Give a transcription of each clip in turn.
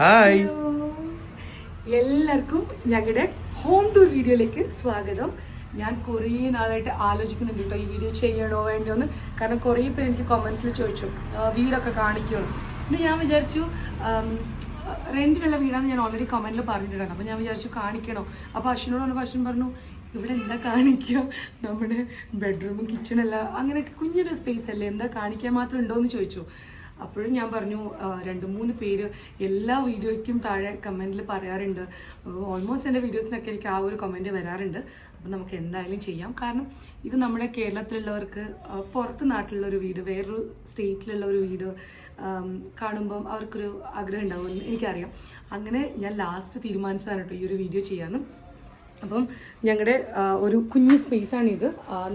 Hi എല്ലാവർക്കും ഞങ്ങളുടെ home tour വീഡിയോയിലേക്ക് സ്വാഗതം. ഞാൻ കുറേ നാളായിട്ട് ആലോചിക്കുന്നുണ്ട് കേട്ടോ ഈ വീഡിയോ ചെയ്യണോ വേണ്ടോന്ന്. കാരണം കുറേ പേര് എനിക്ക് കോമൻസിൽ ചോദിച്ചു വീടൊക്കെ കാണിക്കുമോ പിന്നെ ഞാൻ വിചാരിച്ചു റെന്റിലുള്ള വീടാണെന്ന് ഞാൻ ഓൾറെഡി കമന്റിൽ പറഞ്ഞിട്ടുണ്ടായിരുന്നു. അപ്പോൾ ഞാൻ വിചാരിച്ചു കാണിക്കണോ. അപ്പോൾ അശ്വിനോട് പറഞ്ഞപ്പോൾ അശ്വിൻ പറഞ്ഞു ഇവിടെ എന്താ കാണിക്കുക? നമ്മുടെ ബെഡ്റൂമും കിച്ചണല്ല അങ്ങനെയൊക്കെ കുഞ്ഞൊരു സ്പേസ് അല്ലേ? എന്താ കാണിക്കാൻ മാത്രം ഉണ്ടോ എന്ന് ചോദിച്ചു. അപ്പോഴും ഞാൻ പറഞ്ഞു രണ്ട് മൂന്ന് പേര് എല്ലാ വീഡിയോയ്ക്കും താഴെ കമന്റിൽ പറയാറുണ്ട്. ഓൾമോസ്റ്റ് എന്റെ വീഡിയോസിനൊക്കെ എനിക്ക് ആ ഒരു കമന്റ് വരാറുണ്ട്. അപ്പം നമുക്ക് എന്തായാലും ചെയ്യാം. കാരണം ഇത് നമ്മുടെ കേരളത്തിലുള്ളവർക്ക് പുറത്ത് നാട്ടിലുള്ള ഒരു വീട് വേറൊരു സ്റ്റേറ്റിലുള്ള ഒരു വീട് കാണുമ്പം അവർക്കൊരു ആഗ്രഹം ഉണ്ടാവുമെന്ന് എനിക്കറിയാം. അങ്ങനെ ഞാൻ ലാസ്റ്റ് തീരുമാനിച്ചതാണ് കേട്ടോ ഈ ഒരു വീഡിയോ ചെയ്യാമെന്നും അപ്പം ഞങ്ങളുടെ ഒരു കുഞ്ഞു സ്പേസാണിത്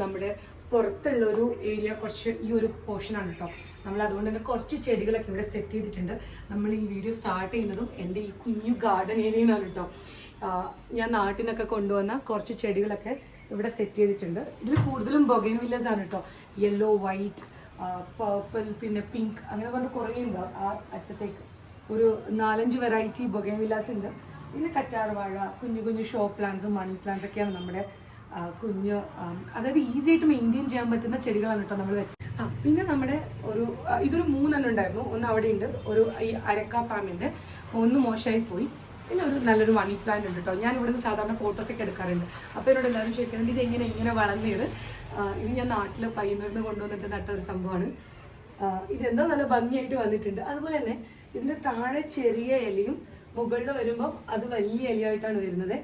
നമ്മുടെ പുറത്തുള്ള ഒരു ഏരിയ കുറച്ച് ഈ ഒരു പോർഷനാണ് കേട്ടോ നമ്മൾ അതുകൊണ്ട് തന്നെ കുറച്ച് ചെടികളൊക്കെ ഇവിടെ സെറ്റ് ചെയ്തിട്ടുണ്ട്. നമ്മൾ ഈ വീഡിയോ സ്റ്റാർട്ട് ചെയ്യുന്നതും എന്റെ ഈ കുഞ്ഞു ഗാർഡൻ ഏരിയയിൽ നിന്നാണ് കേട്ടോ ഞാൻ നാട്ടിൽ നിന്നൊക്കെ കൊണ്ടുവന്ന കുറച്ച് ചെടികളൊക്കെ ഇവിടെ സെറ്റ് ചെയ്തിട്ടുണ്ട്. ഇതിൽ കൂടുതലും ബൊഗൈൻ വില്ലേജ് ആണ് കേട്ടോ യെല്ലോ വൈറ്റ് പർപ്പിൾ പിന്നെ പിങ്ക് അങ്ങനെ പറഞ്ഞ് കുറേ ഉണ്ട്. ആ അറ്റത്തേക്ക് ഒരു നാലഞ്ച് വെറൈറ്റി ബൊഗൈൻ വില്ലാസ് ഉണ്ട്. പിന്നെ കറ്റാർവാഴ കുഞ്ഞു കുഞ്ഞു ഷോ പ്ലാന്റ്സും മണി പ്ലാന്റ്സ് ഒക്കെയാണ് നമ്മുടെ കുഞ്ഞ് അതായത് ഈസി ആയിട്ട് മെയിന്റെയിൻ ചെയ്യാൻ പറ്റുന്ന ചെടികളാണ് കേട്ടോ നമ്മൾ വെച്ചത് ആ പിന്നെ നമ്മുടെ ഒരു ഇതൊരു മൂന്നെണ്ണം ഉണ്ടായിരുന്നു. ഒന്ന് അവിടെ ഉണ്ട് ഒരു ഈ അരക്ക പാമ്പിന്റെ ഒന്ന് മോശമായി പോയി. പിന്നെ ഒരു നല്ലൊരു മണി പ്ലാന്റ് ഉണ്ട് കേട്ടോ. ഞാൻ ഇവിടുന്ന് സാധാരണ ഫോട്ടോസൊക്കെ എടുക്കാറുണ്ട്. അപ്പോൾ എന്നോട് എല്ലാവരും ചോദിക്കുന്നുണ്ട് ഇത് എങ്ങനെ ഇങ്ങനെ വളർന്നത് ഇത് ഞാൻ നാട്ടിൽ പയ്യന്നൂരിന്ന് കൊണ്ടുവന്നിട്ട് നട്ട ഒരു സംഭവമാണ്. ഇതെന്തോ നല്ല ഭംഗിയായിട്ട് വന്നിട്ടുണ്ട്. അതുപോലെ തന്നെ ഇതിന്റെ താഴെ ചെറിയ ഇലയും മുകളിൽ വരുമ്പോൾ അത് വലിയ ഇലയായിട്ടാണ് വരുന്നത്.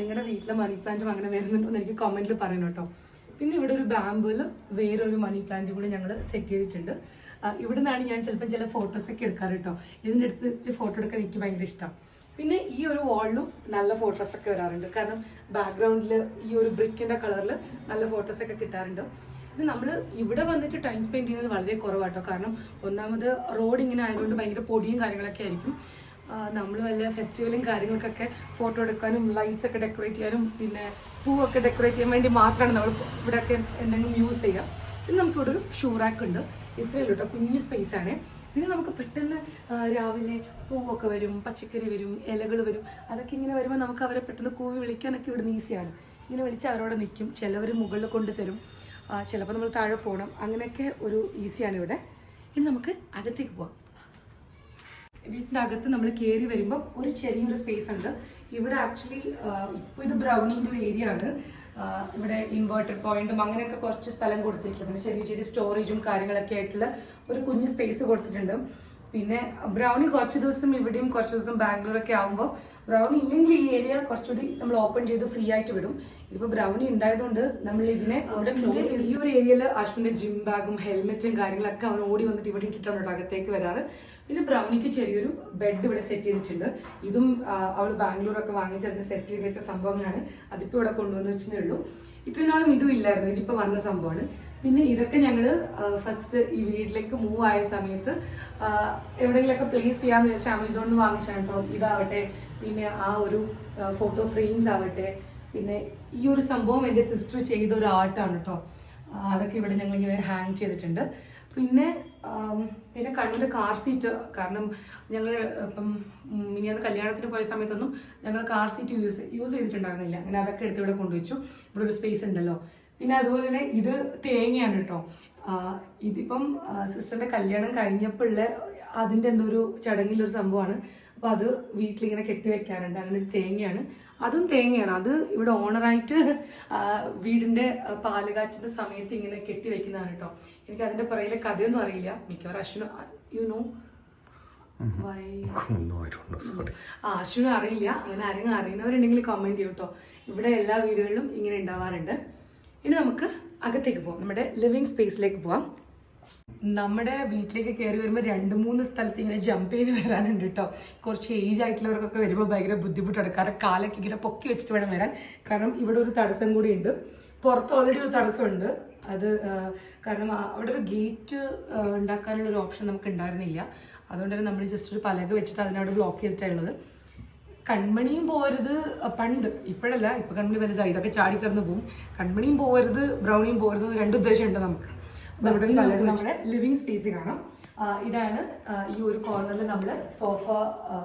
നിങ്ങളുടെ വീട്ടിലെ മണി പ്ലാന്റും അങ്ങനെ വരുന്നുണ്ടോ എന്ന് എനിക്ക് കമന്റിൽ പറയണം കേട്ടോ. പിന്നെ ഇവിടെ ഒരു ബാമ്പുവിൽ വേറൊരു മണി പ്ലാന്റ് കൂടി ഞങ്ങൾ സെറ്റ് ചെയ്തിട്ടുണ്ട്. ഇവിടെ നിന്നാണ് ഞാൻ ചിലപ്പോൾ ചില ഫോട്ടോസ് ഒക്കെ എടുക്കാറ് കേട്ടോ. ഇതിന്റെ അടുത്ത് ഫോട്ടോ എടുക്കാൻ എനിക്ക് ഭയങ്കര ഇഷ്ടം. പിന്നെ ഈ ഒരു വാളിലും നല്ല ഫോട്ടോസ് ഒക്കെ വരാറുണ്ട്. കാരണം ബാക്ക്ഗ്രൗണ്ടിൽ ഈ ഒരു ബ്രിക്കിന്റെ കളറിൽ നല്ല ഫോട്ടോസ് ഒക്കെ കിട്ടാറുണ്ട്. ഇത് നമ്മൾ ഇവിടെ വന്നിട്ട് ടൈം സ്പെൻഡ് ചെയ്യുന്നത് വളരെ കുറവാട്ടോ കാരണം ഒന്നാമത് റോഡ് ഇങ്ങനെ ആയതുകൊണ്ട് ഭയങ്കര പൊടിയും കാര്യങ്ങളൊക്കെ ആയിരിക്കും. നമ്മൾ വല്ല ഫെസ്റ്റിവലും കാര്യങ്ങൾക്കൊക്കെ ഫോട്ടോ എടുക്കാനും ലൈറ്റ്സ് ഒക്കെ ഡെക്കറേറ്റ് ചെയ്യാനും പിന്നെ പൂവൊക്കെ ഡെക്കറേറ്റ് ചെയ്യാൻ വേണ്ടി മാത്രമാണ് നമ്മൾ ഇവിടെയൊക്കെ എന്തെങ്കിലും യൂസ് ചെയ്യുക. പിന്നെ നമുക്കിവിടെ ഒരു ഷൂ റാക്ക് ഉണ്ട്. ഇത്രയേ ഉള്ളൂ കേട്ടോ കുഞ്ഞ് സ്പേസ് ആണ്. പിന്നെ നമുക്ക് പെട്ടെന്ന് രാവിലെ പൂവൊക്കെ വരും പച്ചക്കറി വരും ഇലകൾ വരും. അതൊക്കെ ഇങ്ങനെ വരുമ്പോൾ നമുക്ക് അവരെ പെട്ടെന്ന് കൂവി വിളിക്കാനൊക്കെ ഇവിടുന്ന് ഈസിയാണ് ഇങ്ങനെ വിളിച്ച് അവരോട് നിൽക്കും. ചിലവർ മുകളിൽ കൊണ്ട് തരും. ചിലപ്പോൾ നമ്മൾ താഴെ പോകണം. അങ്ങനെയൊക്കെ ഒരു ഈസിയാണ് ഇവിടെ. ഇനി നമുക്ക് അകത്തേക്ക് പോവാം. വീട്ടിന്റെ അകത്ത് നമ്മൾ കയറി വരുമ്പോൾ ഒരു ചെറിയൊരു സ്പേസ് ഉണ്ട്. ഇവിടെ ആക്ച്വലി ഇപ്പോൾ ഇത് ബ്രൗണിന്റെ ഒരു ഏരിയ ആണ്. ഇവിടെ ഇൻവേർട്ടർ പോയിന്റും അങ്ങനെയൊക്കെ കുറച്ച് സ്ഥലം കൊടുത്തിട്ടുണ്ട് ചെറിയ ചെറിയ സ്റ്റോറേജും കാര്യങ്ങളൊക്കെ ആയിട്ടുള്ള ഒരു കുഞ്ഞ് സ്പേസ് കൊടുത്തിട്ടുണ്ട്. പിന്നെ ബ്രൗണി കുറച്ച് ദിവസം ഇവിടെയും കുറച്ച് ദിവസം ബാംഗ്ലൂരൊക്കെ ആകുമ്പോൾ ബ്രൗണി ഇല്ലെങ്കിൽ ഈ ഏരിയ കുറച്ചുകൂടി നമ്മൾ ഓപ്പൺ ചെയ്ത് ഫ്രീ ആയിട്ട് വിടും. ഇതിപ്പോ ബ്രൗണി ഉണ്ടായതുകൊണ്ട് നമ്മൾ ഇതിനെ അവിടെ ക്ലോസ് ചെയ്ത് ഈ ഒരു ഏരിയയിൽ അശ്വിന്റെ ജിം ബാഗും ഹെൽമെറ്റും കാര്യങ്ങളൊക്കെ അവൻ ഓടി വന്നിട്ട് ഇവിടെ ഇട്ടിട്ടാണ് കേട്ടോ അകത്തേക്ക് വരാറ്. പിന്നെ ബ്രൗണിക്ക് ചെറിയൊരു ബെഡ് ഇവിടെ സെറ്റ് ചെയ്തിട്ടുണ്ട്. ഇതും അവൾ ബാംഗ്ലൂരൊക്കെ വാങ്ങിച്ച് അതിന് സെറ്റ് ചെയ്ത് വെച്ച സംഭവങ്ങളാണ്. അതിപ്പോ ഇവിടെ കൊണ്ടുവന്ന് വെച്ചേ ഉള്ളൂ. ഇത്രയും നാളും ഇതും ഇല്ലായിരുന്നു. ഇതിപ്പോൾ വന്ന സംഭവമാണ്. പിന്നെ ഇതൊക്കെ ഞങ്ങൾ ഫസ്റ്റ് ഈ വീട്ടിലേക്ക് മൂവ് ആയ സമയത്ത് എവിടെയെങ്കിലൊക്കെ പ്ലേസ് ചെയ്യാന്ന് വെച്ചാൽ ആമസോണിൽ നിന്ന് വാങ്ങിച്ചാണ് കേട്ടോ. ഇതാവട്ടെ പിന്നെ ആ ഒരു ഫോട്ടോ ഫ്രെയിംസ് ആവട്ടെ. പിന്നെ ഈ ഒരു സംഭവം എന്റെ സിസ്റ്റർ ചെയ്ത ഒരു ആർട്ടാണ് കേട്ടോ അതൊക്കെ ഇവിടെ ഞങ്ങൾ ഇങ്ങനെ ഹാങ് ചെയ്തിട്ടുണ്ട്. പിന്നെ പിന്നെ കണ്ണൂർ കാർ സീറ്റ് കാരണം ഞങ്ങൾ ഇപ്പം മിനിയാന്ന് കല്യാണത്തിന് പോയ സമയത്തൊന്നും ഞങ്ങൾ കാർ സീറ്റ് യൂസ് യൂസ് ചെയ്തിട്ടുണ്ടായിരുന്നില്ല. അങ്ങനെ അതൊക്കെ എടുത്ത് ഇവിടെ കൊണ്ടുവച്ചു. ഇവിടെ ഒരു സ്പേസ് ഉണ്ടല്ലോ. പിന്നെ അതുപോലെ തന്നെ ഇത് തേങ്ങയാണ് കേട്ടോ ഇതിപ്പം സിസ്റ്ററിന്റെ കല്യാണം കഴിഞ്ഞപ്പോഴുള്ള എന്തോ ഒരു ചടങ്ങിലൊരു സംഭവമാണ്. അപ്പൊ അത് വീട്ടിലിങ്ങനെ കെട്ടി വെക്കാറുണ്ട്. അങ്ങനെ ഒരു തേങ്ങയാണ്. അതും തേങ്ങയാണ്. അത് ഇവിടെ ഓണറായിട്ട് വീടിന്റെ ആ, പാൽ കാച്ചുന്ന സമയത്ത് ഇങ്ങനെ കെട്ടി വെക്കുന്നതാണ് കേട്ടോ എനിക്ക് അതിന്റെ പുറകിലെ കഥയൊന്നും അറിയില്ല. മിക്കവാറും അശ്വിന് യു നോ ആ അശ്വിനും അറിയില്ല. അങ്ങനെ ആരെങ്കിലും അറിയുന്നവരുണ്ടെങ്കിൽ കമന്റ് ചെയ്യും കേട്ടോ ഇവിടെ എല്ലാ വീടുകളിലും ഇങ്ങനെ ഉണ്ടാവാറുണ്ട്. ഇനി നമുക്ക് അകത്തേക്ക് പോവാം. നമ്മുടെ ലിവിങ് സ്പേസിലേക്ക് പോവാം. നമ്മുടെ വീട്ടിലേക്ക് കയറി വരുമ്പോൾ രണ്ട് മൂന്ന് സ്ഥലത്ത് ഇങ്ങനെ ജമ്പ് ചെയ്ത് വരാനുണ്ട് കേട്ടോ കുറച്ച് ഏജ് ആയിട്ടുള്ളവർക്കൊക്കെ വരുമ്പോൾ ഭയങ്കര ബുദ്ധിമുട്ടാണ്. കാരണം കാലൊക്കെ ഇങ്ങനെ പൊക്കി വെച്ചിട്ട് വേണം വരാൻ. കാരണം ഇവിടെ ഒരു തടസ്സം കൂടി ഉണ്ട്. പുറത്ത് ഓൾറെഡി ഒരു തടസ്സമുണ്ട് അത് കാരണം അവിടെ ഒരു ഗേറ്റ് ഉണ്ടാക്കാനുള്ള ഒരു ഓപ്ഷൻ നമുക്ക് ഉണ്ടായിരുന്നില്ല. അതുകൊണ്ട് തന്നെ നമ്മൾ ജസ്റ്റ് ഒരു പലക വെച്ചിട്ട് അതിനവിടെ ബ്ലോക്ക് ചെയ്തിട്ടുള്ളത് കൺമണിയും പോരുത് പണ്ട്. ഇപ്പോഴല്ല ഇപ്പൊ കൺമണി വലുതായി. ഇതൊക്കെ ചാടി കിടന്ന് പോകും കൺമണിയും പോരുത് ബ്രൗണിയും പോരുത് രണ്ട് ഉദ്ദേശമുണ്ട് നമുക്ക്. ഒരു നമ്മുടെ ലിവിങ് സ്പേസ് കാണാം. ഇതാണ് ഈ ഒരു കോർണറിൽ നമ്മൾ സോഫ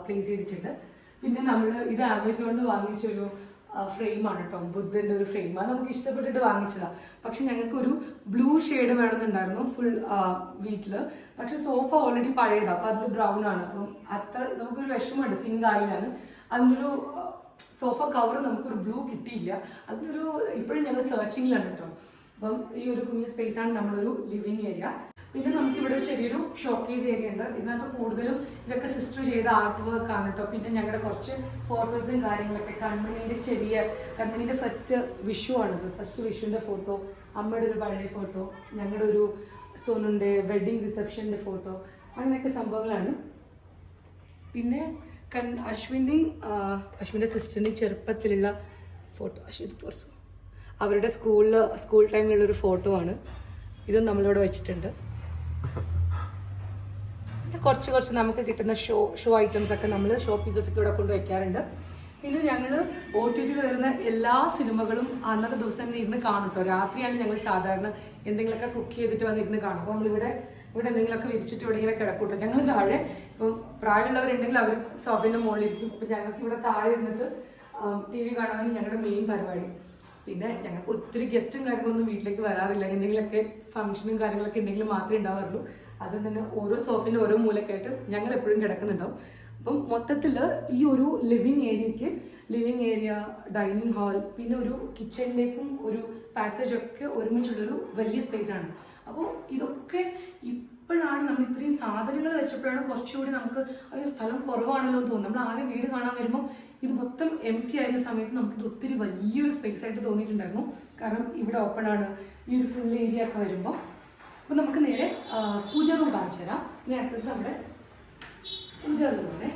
പ്ലേസ് ചെയ്തിട്ടുണ്ട്. പിന്നെ നമ്മൾ ഇത് ആമസോണിൽ നിന്ന് വാങ്ങിച്ചൊരു ഫ്രെയിമാണ് കേട്ടോ ബുദ്ധന്റെ ഒരു ഫ്രെയിം അത് നമുക്ക് ഇഷ്ടപ്പെട്ടിട്ട് വാങ്ങിച്ചതാണ് പക്ഷെ ഞങ്ങൾക്ക് ഒരു ബ്ലൂ ഷെയ്ഡ് വേണമെന്നുണ്ടായിരുന്നു ഫുൾ വീട്ടിൽ പക്ഷെ സോഫ ഓൾറെഡി പഴയതാണ് അപ്പം അതിൽ ബ്രൗൺ ആണ്. അപ്പം അത്ര നമുക്കൊരു വിഷമമുണ്ട്. ആയിലാണ് അതിനൊരു സോഫ കവർ നമുക്കൊരു ബ്ലൂ കിട്ടിയില്ല. അതിനൊരു ഇപ്പോഴും ഞങ്ങൾ സെർച്ചിങ്ങിലാണ് കേട്ടോ അപ്പം ഈ ഒരു കുഞ്ഞു സ്പേസ് ആണ് നമ്മളൊരു ലിവിങ് ഏരിയ പിന്നെ നമുക്ക് ഇവിടെ ഒരു ചെറിയൊരു ഷോക്കേസ് ഏരിയ ഉണ്ട്. ഇതിനകത്ത് കൂടുതലും ഇതൊക്കെ സിസ്റ്റർ ചെയ്ത ആർട്ട് വർക്ക് ആണ് കേട്ടോ പിന്നെ ഞങ്ങളുടെ കുറച്ച് ഫോട്ടോസും കാര്യങ്ങളൊക്കെ. കൺമണിയുടെ ചെറിയ കൺമണിയുടെ ഫസ്റ്റ് വിഷു ആണിത്. ഫസ്റ്റ് വിഷുവിന്റെ ഫോട്ടോ അമ്മയുടെ ഒരു പഴയ ഫോട്ടോ ഞങ്ങളുടെ ഒരു സോനുണ്ട് വെഡിങ് റിസപ്ഷന്റെ ഫോട്ടോ അങ്ങനെയൊക്കെ സംഭവങ്ങളാണ്. പിന്നെ കൺ അശ്വിന്റെയും അശ്വിന്റെ സിസ്റ്ററിന്റെയും ചെറുപ്പത്തിലുള്ള ഫോട്ടോ അശ്വിത് തോർസു അവരുടെ സ്കൂളിൽ സ്കൂൾ ടൈമിലുള്ള ഒരു ഫോട്ടോ ആണ്. ഇതും നമ്മളിവിടെ വെച്ചിട്ടുണ്ട്. പിന്നെ കുറച്ച് കുറച്ച് നമുക്ക് കിട്ടുന്ന ഷോ ഷോ ഐറ്റംസ് ഒക്കെ നമ്മൾ ഷോ പീസസ് ഇവിടെ കൊണ്ട് വെക്കാറുണ്ട്. പിന്നെ ഞങ്ങൾ ഒ ടി ടിയിൽ വരുന്ന എല്ലാ സിനിമകളും അന്നത്തെ ദിവസം ഇരുന്ന് കാണും കേട്ടോ രാത്രിയാണ് ഞങ്ങൾ സാധാരണ എന്തെങ്കിലുമൊക്കെ കുക്ക് ചെയ്തിട്ട് വന്നിരുന്ന് കാണും. അപ്പോൾ നമ്മളിവിടെ ഇവിടെ എന്തെങ്കിലുമൊക്കെ വിരിച്ചിട്ട് ഇവിടെ ഇങ്ങനെ കിടക്കൂട്ടോ ഞങ്ങൾ താഴെ ഇപ്പം പ്രായമുള്ളവരുണ്ടെങ്കിൽ അവർ സോഫിന്റെ മുകളിലിരിക്കും. ഇപ്പം ഞങ്ങൾക്ക് ഇവിടെ താഴെ ഇരുന്നിട്ട് ടി വി കാണാനാണ് ഞങ്ങളുടെ മെയിൻ പരിപാടി. പിന്നെ ഞങ്ങൾക്ക് ഒത്തിരി ഗസ്റ്റും കാര്യങ്ങളൊന്നും വീട്ടിലേക്ക് വരാറില്ല. എന്തെങ്കിലുമൊക്കെ ഫംഗ്ഷനും കാര്യങ്ങളൊക്കെ ഉണ്ടെങ്കിൽ മാത്രമേ ഉണ്ടാവാറുള്ളൂ. അതുകൊണ്ട് തന്നെ ഓരോ സോഫിന്റെ ഓരോ മൂലക്കായിട്ട് ഞങ്ങൾ എപ്പോഴും കിടക്കുന്നുണ്ടാവും. അപ്പം മൊത്തത്തിൽ ഈ ഒരു ലിവിങ് ഏരിയക്ക് ലിവിങ് ഏരിയ ഡൈനിങ് ഹാൾ പിന്നെ ഒരു കിച്ചണിലേക്കും ഒരു പാസേജ് ഒക്കെ ഒരുമിച്ചുള്ളൊരു വലിയ സ്പേസ് ആണ്. അപ്പോൾ ഇതൊക്കെ ഇപ്പോഴാണ് നമ്മൾ ഇത്രയും സാധനങ്ങൾ വെച്ചപ്പോഴാണ് കുറച്ചുകൂടി നമുക്ക് അയ്യോ സ്ഥലം കുറവാണല്ലോ എന്ന് തോന്നുന്നു. നമ്മൾ ആദ്യം വീട് കാണാൻ വരുമ്പോൾ ഇത് മൊത്തം എം ടി ആയിരുന്ന സമയത്ത് നമുക്കിത് ഒത്തിരി വലിയൊരു സ്പേസ് ആയിട്ട് തോന്നിയിട്ടുണ്ടായിരുന്നു. കാരണം ഇവിടെ ഓപ്പൺ ആണ്. ഈ ഒരു ഫുൾ ഏരിയ ഒക്കെ വരുമ്പോൾ അപ്പോൾ നമുക്ക് നേരെ പൂജ റൂം കാണിച്ചു തരാം. ഇനി അടുത്തത് നമ്മുടെ പൂജ റൂമാണ്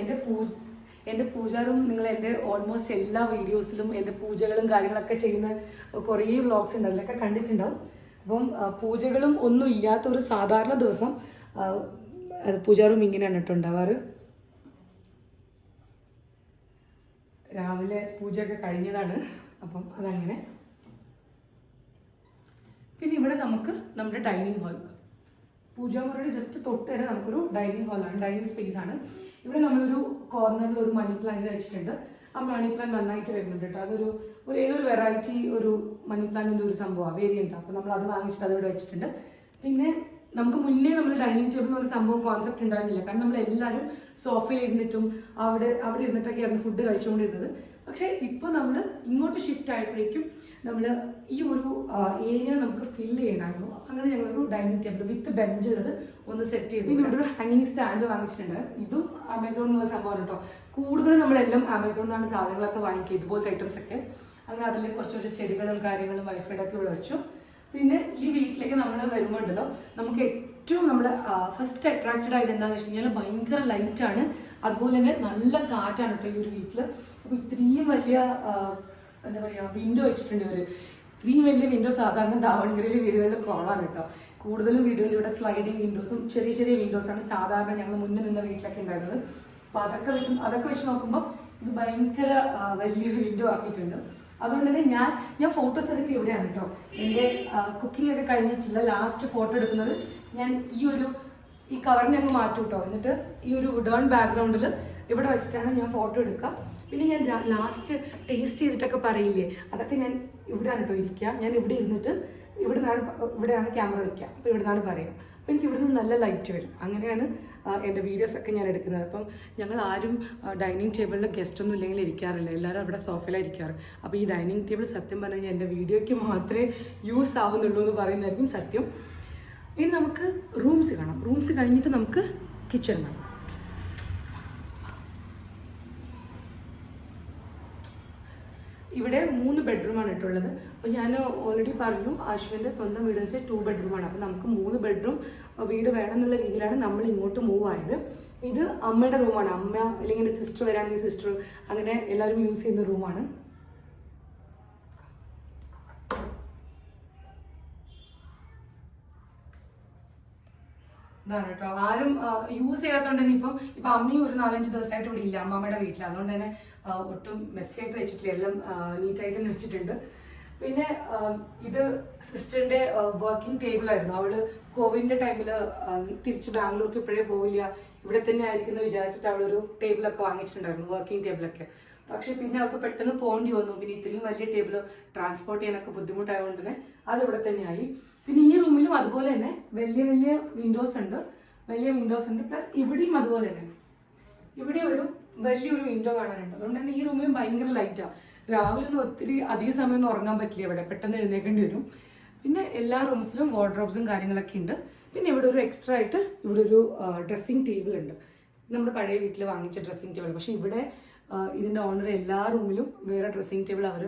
എന്റെ പൂജ എന്റെ പൂജ റൂം നിങ്ങൾ എന്റെ ഓൾമോസ്റ്റ് എല്ലാ വീഡിയോസിലും എന്റെ പൂജകളും കാര്യങ്ങളൊക്കെ ചെയ്യുന്ന കുറേ വ്ളോഗ്സ് ഉണ്ട് അതിലൊക്കെ കണ്ടിട്ടുണ്ടാവും. അപ്പം പൂജകളും ഒന്നും ഇല്ലാത്ത ഒരു സാധാരണ ദിവസം പൂജാറും ഇങ്ങനെയാണ് കേട്ടോ ഉണ്ടാവാറ്. രാവിലെ പൂജയൊക്കെ കഴിഞ്ഞതാണ്. അപ്പം അതങ്ങനെ. പിന്നെ ഇവിടെ നമുക്ക് നമ്മുടെ ഡൈനിങ് ഹാൾ. പൂജാമുറിയുടെ ജസ്റ്റ് തൊട്ട് തന്നെ നമുക്കൊരു ഡൈനിങ് ഹാളാണ് ഡൈനിങ് സ്പേസ് ആണ്. ഇവിടെ നമ്മളൊരു കോർണറിൽ ഒരു മണി പ്ലാന്റ് വെച്ചിട്ടുണ്ട്. ആ മണി പ്ലാന്റ് നന്നായിട്ട് വരുന്നുണ്ട് കേട്ടോ. അതൊരു ഒരു ഏതൊരു വെറൈറ്റി ഒരു മണി പ്ലാന്റിന്റെ ഒരു സംഭവമാണ് വേരിയന്റ് അപ്പോൾ നമ്മൾ അത് വാങ്ങിച്ചിട്ട് അതിവിടെ വെച്ചിട്ടുണ്ട്. പിന്നെ നമുക്ക് മുന്നേ നമ്മൾ ഡൈനിങ് ടേബിൾ എന്ന് പറഞ്ഞ സംഭവം കോൺസെപ്റ്റ് ഉണ്ടായിരുന്നില്ല. കാരണം നമ്മൾ എല്ലാവരും സോഫയിൽ ഇരുന്നിട്ടും അവിടെ അവിടെ ഇരുന്നിട്ടൊക്കെയായിരുന്നു ഫുഡ് കഴിച്ചുകൊണ്ടിരുന്നത്. പക്ഷേ ഇപ്പോൾ നമ്മൾ ഇങ്ങോട്ട് ഷിഫ്റ്റ് ആയപ്പോഴേക്കും നമ്മൾ ഈ ഒരു ഏരിയ നമുക്ക് ഫില്ല് ചെയ്യണമായിരുന്നു അങ്ങനെ ഞങ്ങളൊരു ഡൈനിങ് ടേബിൾ വിത്ത് ബെഞ്ച് ഉള്ളത് ഒന്ന് സെറ്റ് ചെയ്തു. പിന്നെ ഇവിടെ ഒരു ഹാങ്ങിങ് സ്റ്റാൻഡ് വാങ്ങിച്ചിട്ടുണ്ട്. ഇതും ആമസോൺ എന്നുള്ള സംഭവമാണ് കേട്ടോ കൂടുതലും നമ്മളെല്ലാം ആമസോണിൽ നിന്നാണ് സാധനങ്ങളൊക്കെ വാങ്ങിക്കുക. ഇതുപോലത്തെ ഐറ്റംസ് ഒക്കെ. അങ്ങനെ അതിൽ കുറച്ച് കുറച്ച് ചെടികളും കാര്യങ്ങളും വൈഫൈഡൊക്കെ ഇവിടെ വെച്ചു. പിന്നെ ഈ വീട്ടിലേക്ക് നമ്മൾ വരുമ്പോണ്ടല്ലോ നമുക്ക് ഏറ്റവും നമ്മൾ ഫസ്റ്റ് അട്രാക്റ്റഡ് ആയത് എന്താണെന്ന് വെച്ച് കഴിഞ്ഞാൽ ഭയങ്കര ആണ്. അതുപോലെ തന്നെ നല്ല കാറ്റാണ് കേട്ടോ ഈ ഒരു വീട്ടിൽ അപ്പോൾ ഇത്രയും വലിയ എന്താ പറയുക വിൻഡോ വെച്ചിട്ടുണ്ട് ഇവർ ഇത്രയും വലിയ വിൻഡോ സാധാരണ ദാവണഗിരിയിലെ വീടുകളിൽ കുറവാണ് കേട്ടോ. കൂടുതലും വീടുകളിൽ ഇവിടെ സ്ലൈഡിങ് വിൻഡോസും ചെറിയ ചെറിയ വിൻഡോസാണ് സാധാരണ ഞങ്ങൾ മുന്നേ നിന്ന വീട്ടിലൊക്കെ ഉണ്ടായിരുന്നത്. അപ്പോൾ അതൊക്കെ അതൊക്കെ വെച്ച് നോക്കുമ്പോൾ ഇത് ഭയങ്കര വലിയൊരു വിൻഡോ ആക്കിയിട്ടുണ്ട്. അതുകൊണ്ട് തന്നെ ഞാൻ ഞാൻ ഫോട്ടോസ് എടുക്കുക ഇവിടെയാണ് കേട്ടോ എന്റെ കുക്കിംഗ് ഒക്കെ കഴിഞ്ഞിട്ടുള്ള ലാസ്റ്റ് ഫോട്ടോ എടുക്കുന്നത് ഞാൻ ഈ ഒരു ഈ കവറിനെ അങ്ങ് മാറ്റും കേട്ടോ എന്നിട്ട് ഈ ഒരു വുഡേൺ ബാക്ക്ഗ്രൗണ്ടിൽ ഇവിടെ വെച്ചിട്ടാണ് ഞാൻ ഫോട്ടോ എടുക്കുക. പിന്നെ ഞാൻ ലാസ്റ്റ് ടേസ്റ്റ് ചെയ്തിട്ടൊക്കെ പറയില്ലേ അതൊക്കെ ഞാൻ ഇവിടെയാണ് കേട്ടോ ഇരിക്കുക. ഞാൻ ഇവിടെ ഇരുന്നിട്ട് ഇവിടെ നിന്നാണ് ഇവിടെയാണ് ക്യാമറ വയ്ക്കുക അപ്പോൾ ഇവിടെ നിന്നാണ് പറയുക. അപ്പോൾ എനിക്ക് ഇവിടുന്ന് നല്ല ലൈറ്റ് വരും. അങ്ങനെയാണ് എന്റെ വീഡിയോസ് ഒക്കെ ഞാൻ എടുക്കുന്നത്. അപ്പം ഞങ്ങൾ ആരും ഡൈനിങ് ടേബിളിൽ ഗസ്റ്റ് ഒന്നും ഇല്ലെങ്കിൽ ഇരിക്കാറില്ല. എല്ലാവരും അവിടെ സോഫയിലാണ് ഇരിക്കാറ്. അപ്പോൾ ഈ ഡൈനിങ് ടേബിൾ സത്യം പറഞ്ഞു കഴിഞ്ഞാൽ എന്റെ വീഡിയോയ്ക്ക് മാത്രമേ യൂസ് ആവുന്നുള്ളൂ എന്ന് പറയുന്നതായിരിക്കും സത്യം. ഇനി നമുക്ക് റൂംസ് കാണാം. റൂംസ് കഴിഞ്ഞിട്ട് നമുക്ക് കിച്ചൺ കാണാം. ഇവിടെ മൂന്ന് ബെഡ്റൂമാണ് ഇട്ടുള്ളത് അപ്പോൾ ഞാൻ ഓൾറെഡി പറഞ്ഞു അശ്വിന്റെ സ്വന്തം വീട് വെച്ചാൽ ടു ബെഡ്റൂമാണ് അപ്പോൾ നമുക്ക് മൂന്ന് ബെഡ്റൂം വീട് വേണം എന്നുള്ള രീതിയിലാണ് നമ്മൾ ഇങ്ങോട്ട് മൂവ് ആയത്. ഇത് അമ്മയുടെ റൂമാണ് അമ്മ അല്ലെങ്കിൽ എന്റെ സിസ്റ്റർ വരാണെങ്കിൽ സിസ്റ്റർ അങ്ങനെ എല്ലാവരും യൂസ് ചെയ്യുന്ന റൂമാണ് ഇതാണ് കേട്ടോ. ആരും യൂസ് ചെയ്യാത്തതുകൊണ്ട് തന്നെ ഇപ്പം ഇപ്പം അമ്മയും ഒരു നാലഞ്ച് ദിവസമായിട്ട് ഇവിടെ ഇല്ല. അമ്മമ്മയുടെ വീട്ടിൽ അതുകൊണ്ട് തന്നെ ഒട്ടും മെസ്സിയായിട്ട് വെച്ചിട്ടില്ല. എല്ലാം നീറ്റായിട്ട് തന്നെ വെച്ചിട്ടുണ്ട്. പിന്നെ ഇത് സിസ്റ്ററിന്റെ വർക്കിംഗ് ടേബിൾ ആയിരുന്നു. അവൾ കോവിഡിന്റെ ടൈമിൽ തിരിച്ച് ബാംഗ്ലൂർക്ക് ഇപ്പോഴേ പോവില്ല. ഇവിടെ തന്നെ ആയിരിക്കുന്നു വിചാരിച്ചിട്ട് അവളൊരു ടേബിളൊക്കെ വാങ്ങിച്ചിട്ടുണ്ടായിരുന്നു. വർക്കിംഗ് ടേബിളൊക്കെ പക്ഷെ പിന്നെ അവൾക്ക് പെട്ടെന്ന് പോകേണ്ടി വന്നു. പിന്നെ ഇത്രയും വലിയ ടേബിൾ ട്രാൻസ്പോർട്ട് ചെയ്യാനൊക്കെ ബുദ്ധിമുട്ടായതുകൊണ്ട് തന്നെ അതിവിടെ തന്നെ തന്നെയായി. പിന്നെ ഈ റൂമിലും അതുപോലെ തന്നെ വലിയ വലിയ വിൻഡോസ് ഉണ്ട്. വലിയ വിൻഡോസ് ഉണ്ട്. പ്ലസ് ഇവിടെയും അതുപോലെ തന്നെ. ഇവിടെ ഒരു വലിയൊരു വിൻഡോ കാണാനുണ്ട്. അതുകൊണ്ട് തന്നെ ഈ റൂമിലും ഭയങ്കര ലൈറ്റാണ് രാവിലെ ഒന്നും ഒത്തിരി അധിക സമയമൊന്നും ഉറങ്ങാൻ പറ്റില്ല ഇവിടെ. പെട്ടെന്ന് എഴുന്നേക്കേണ്ടി വരും. പിന്നെ എല്ലാ റൂംസിലും വാർഡ്രോബ്സും കാര്യങ്ങളൊക്കെ ഉണ്ട്. പിന്നെ ഇവിടെ ഒരു എക്സ്ട്രാ ആയിട്ട് ഇവിടെ ഒരു ഡ്രസ്സിങ് ടേബിൾ ഉണ്ട്. നമ്മുടെ പഴയ വീട്ടിൽ വാങ്ങിച്ച ഡ്രസ്സിങ് ടേബിൾ പക്ഷേ ഇവിടെ ആ, ഇതിന്റെ ഓണർ എല്ലാ റൂമിലും വേറെ ഡ്രസ്സിങ് ടേബിൾ അവർ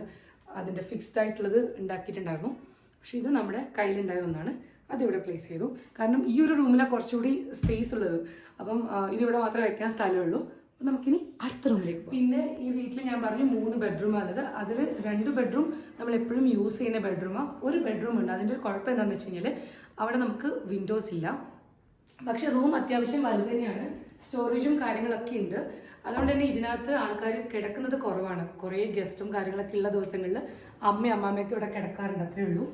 അതിന്റെ ഫിക്സ്ഡ് ആയിട്ടുള്ളത് ഉണ്ടാക്കിയിട്ടുണ്ടായിരുന്നു. പക്ഷെ ഇത് നമ്മുടെ കയ്യിലുണ്ടായ ഒന്നാണ്. അതിവിടെ പ്ലേസ് ചെയ്തു. കാരണം ഈ ഒരു റൂമിലാണ് കുറച്ചുകൂടി സ്പേസ് ഉള്ളത്. അപ്പം ഇതിവിടെ മാത്രമേ വെക്കാൻ സ്ഥലമേ ഉള്ളൂ അപ്പം നമുക്കിനി അടുത്ത റൂമിലേക്ക് പിന്നെ ഈ വീട്ടിൽ ഞാൻ പറഞ്ഞു മൂന്ന് ബെഡ്റൂം ഉള്ളത് അതിൽ രണ്ട് ബെഡ്റൂം നമ്മൾ എപ്പോഴും യൂസ് ചെയ്യുന്ന ബെഡ്റൂമാണ് ഒരു ബെഡ്റൂം ഉണ്ട്. അതിന്റെ ഒരു കുഴപ്പം എന്താണെന്ന് വെച്ച് കഴിഞ്ഞാൽ അവിടെ നമുക്ക് വിൻഡോസ് ഇല്ല. പക്ഷെ റൂം അത്യാവശ്യം വലുത് തന്നെയാണ്. സ്റ്റോറേജും കാര്യങ്ങളൊക്കെ ഉണ്ട്. അതുകൊണ്ട് തന്നെ ഇതിനകത്ത് ആൾക്കാർ കിടക്കുന്നത് കുറവാണ്. കുറേ ഗസ്റ്റും കാര്യങ്ങളൊക്കെ ഉള്ള ദിവസങ്ങളിൽ അമ്മയും അമ്മാമ്മയൊക്കെ ഇവിടെ കിടക്കാറുണ്ട്. അത്രേ ഉള്ളൂ.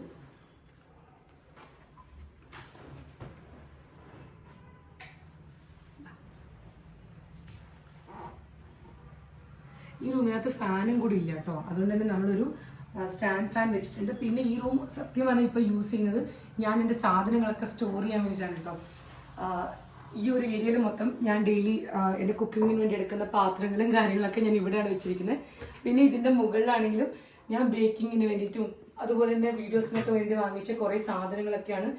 ഈ റൂമിനകത്ത് ഫാനും കൂടി ഇല്ല കേട്ടോ. അതുകൊണ്ട് തന്നെ നമ്മളൊരു സ്റ്റാൻഡ് ഫാൻ വെച്ചിട്ടുണ്ട്. പിന്നെ ഈ റൂം സത്യം പറഞ്ഞാൽ ഇപ്പോൾ യൂസ് ചെയ്യുന്നത്? ഞാൻ എന്റെ സാധനങ്ങളൊക്കെ സ്റ്റോർ ചെയ്യാൻ വേണ്ടിയിട്ടാണ് കേട്ടോ. ഈ ഒരു ഏരിയയിൽ മൊത്തം ഞാൻ ഡെയിലി എന്റെ കുക്കിങ്ങിന് വേണ്ടി എടുക്കുന്ന പാത്രങ്ങളും കാര്യങ്ങളൊക്കെ ഞാൻ ഇവിടെയാണ് വെച്ചിരിക്കുന്നത്. പിന്നെ ഇതിന്റെ മുകളിലാണെങ്കിലും ഞാൻ ബേക്കിങ്ങിന് വേണ്ടിയിട്ടും അതുപോലെ തന്നെ വീഡിയോസിനൊക്കെ വേണ്ടി വാങ്ങിച്ച കുറേ സാധനങ്ങളൊക്കെയാണ്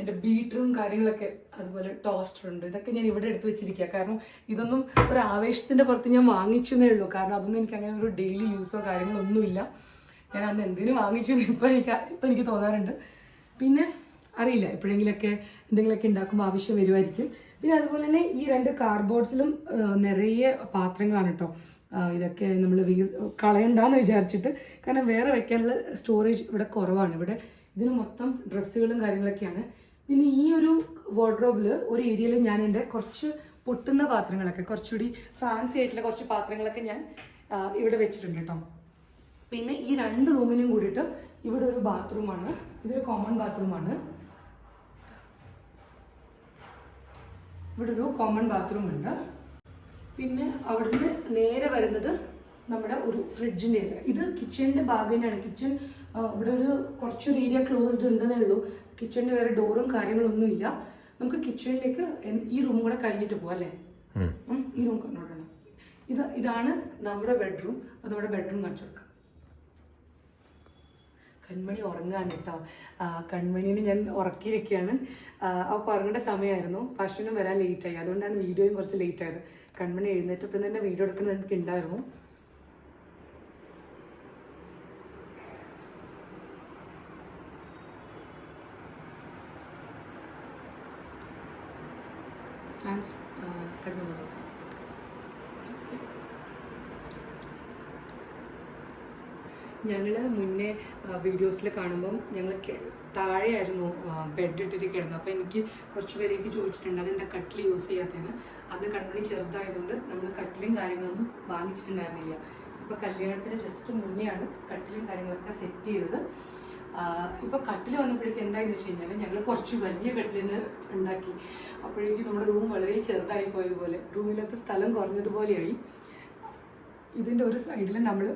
എന്റെ ബീറ്ററും കാര്യങ്ങളൊക്കെ അതുപോലെ ടോസ്റ്റർ ഉണ്ട്. ഇതൊക്കെ ഞാൻ ഇവിടെ എടുത്ത് വെച്ചിരിക്കുക. കാരണം ഇതൊന്നും ഒരു ആവേശത്തിന്റെ പുറത്ത് ഞാൻ വാങ്ങിച്ചെന്നേ ഉള്ളൂ. കാരണം അതൊന്നും എനിക്ക് അങ്ങനെ ഒരു ഡെയിലി യൂസോ കാര്യങ്ങളൊന്നുമില്ല. ഞാൻ അന്ന് എന്തിനു വാങ്ങിച്ചു ഇപ്പം എനിക്ക് ഇപ്പം എനിക്ക് തോന്നാറുണ്ട്. പിന്നെ അറിയില്ല. എപ്പോഴെങ്കിലൊക്കെ എന്തെങ്കിലുമൊക്കെ ഉണ്ടാക്കുമ്പോൾ ആവശ്യം വരുമായിരിക്കും. പിന്നെ അതുപോലെ തന്നെ ഈ രണ്ട് കാർഡ്ബോർഡ്സിലും നിറയെ പാത്രങ്ങളാണ് കേട്ടോ ഇതൊക്കെ നമ്മൾ വേസ് കളയണ്ടെന്ന് വിചാരിച്ചിട്ട്. കാരണം വേറെ വെക്കാനുള്ള സ്റ്റോറേജ് ഇവിടെ കുറവാണ്. ഇവിടെ ഇതിന് മൊത്തം ഡ്രസ്സുകളും കാര്യങ്ങളൊക്കെയാണ്. പിന്നെ ഈ ഒരു വാർഡ്രോബിൽ ഒരു ഏരിയയിൽ ഞാൻ എന്റെ കുറച്ച് പൊട്ടുന്ന പാത്രങ്ങളൊക്കെ കുറച്ചുകൂടി ഫാൻസി ആയിട്ടുള്ള കുറച്ച് പാത്രങ്ങളൊക്കെ ഞാൻ ഇവിടെ വെച്ചിട്ടുണ്ട് കേട്ടോ പിന്നെ ഈ രണ്ട് റൂമിനും കൂടിയിട്ട് ഇവിടെ ഒരു ബാത്റൂമാണ് ഇതൊരു കോമൺ ബാത്റൂമാണ് ഇവിടെ ഒരു കോമൺ ബാത്റൂം ഉണ്ട്. പിന്നെ അവിടുന്ന് നേരെ വരുന്നത് നമ്മുടെ ഒരു ഫ്രിഡ്ജിന്റെ ഏരിയ ഇത് കിച്ചണിന്റെ ഭാഗം തന്നെയാണ് കിച്ചൺ ഇവിടെ ഒരു കുറച്ചൊരു ഏരിയ ക്ലോസ്ഡ് ഉണ്ടെന്നേ ഉള്ളൂ. കിച്ചണിന്റെ വേറെ ഡോറും കാര്യങ്ങളൊന്നുമില്ല. നമുക്ക് കിച്ചണിലേക്ക് ഈ റൂം കൂടെ കഴിഞ്ഞിട്ട് പോവാം അല്ലേ? ഈ റൂം കണ്ടോളണം ഇത് ഇതാണ് നമ്മുടെ ബെഡ്റൂം അത് നമ്മുടെ ബെഡ്റൂം കാണിച്ചു കൊടുക്കാം. കൺമണി ഉറങ്ങാണ് കേട്ടോ കൺമണീനെ ഞാൻ ഉറക്കിയിരിക്കുകയാണ് അവൾക്ക് ഉറങ്ങേണ്ട സമയമായിരുന്നു പശുവിനും വരാൻ ആയി. അതുകൊണ്ടാണ് വീഡിയോയും കുറച്ച് ലേറ്റ് ആയത്. കൺമണി എഴുന്നേറ്റപ്പം തന്നെ വീഡിയോ എടുക്കുന്നത് എനിക്ക് ഉണ്ടായിരുന്നു ഫാൻസ് കൺമണി ഓക്കെ ഞങ്ങൾ മുന്നേ വീഡിയോസിൽ കാണുമ്പം ഞങ്ങൾ താഴെയായിരുന്നു ബെഡ് ഇട്ടിട്ട് കിടന്നത്. അപ്പോൾ എനിക്ക് കുറച്ച് പേരേക്ക് ചോദിച്ചിട്ടുണ്ട് അതെന്താ കട്ടിൽ യൂസ് ചെയ്യാത്തതെന്ന്? അന്ന് കൺമണി ചെറുതായതുകൊണ്ട് നമ്മൾ കട്ടിലും കാര്യങ്ങളൊന്നും വാങ്ങിച്ചിട്ടുണ്ടായിരുന്നില്ല. ഇപ്പോൾ കല്യാണത്തിന് ജസ്റ്റ് മുന്നെയാണ് കട്ടിലും കാര്യങ്ങളൊക്കെ സെറ്റ് ചെയ്തത്. ഇപ്പോൾ കട്ടിൽ വന്നപ്പോഴേക്കും എന്തായെന്ന് വെച്ച് കഴിഞ്ഞാൽ ഞങ്ങൾ കുറച്ച് വലിയ കട്ടിലിന് ഉണ്ടാക്കി. അപ്പോഴേക്കും നമ്മുടെ റൂം വളരെ ചെറുതായി പോയതുപോലെ റൂമിലത്തെ സ്ഥലം കുറഞ്ഞതുപോലെയായി. ഇതിന്റെ ഒരു സൈഡിൽ നമ്മൾ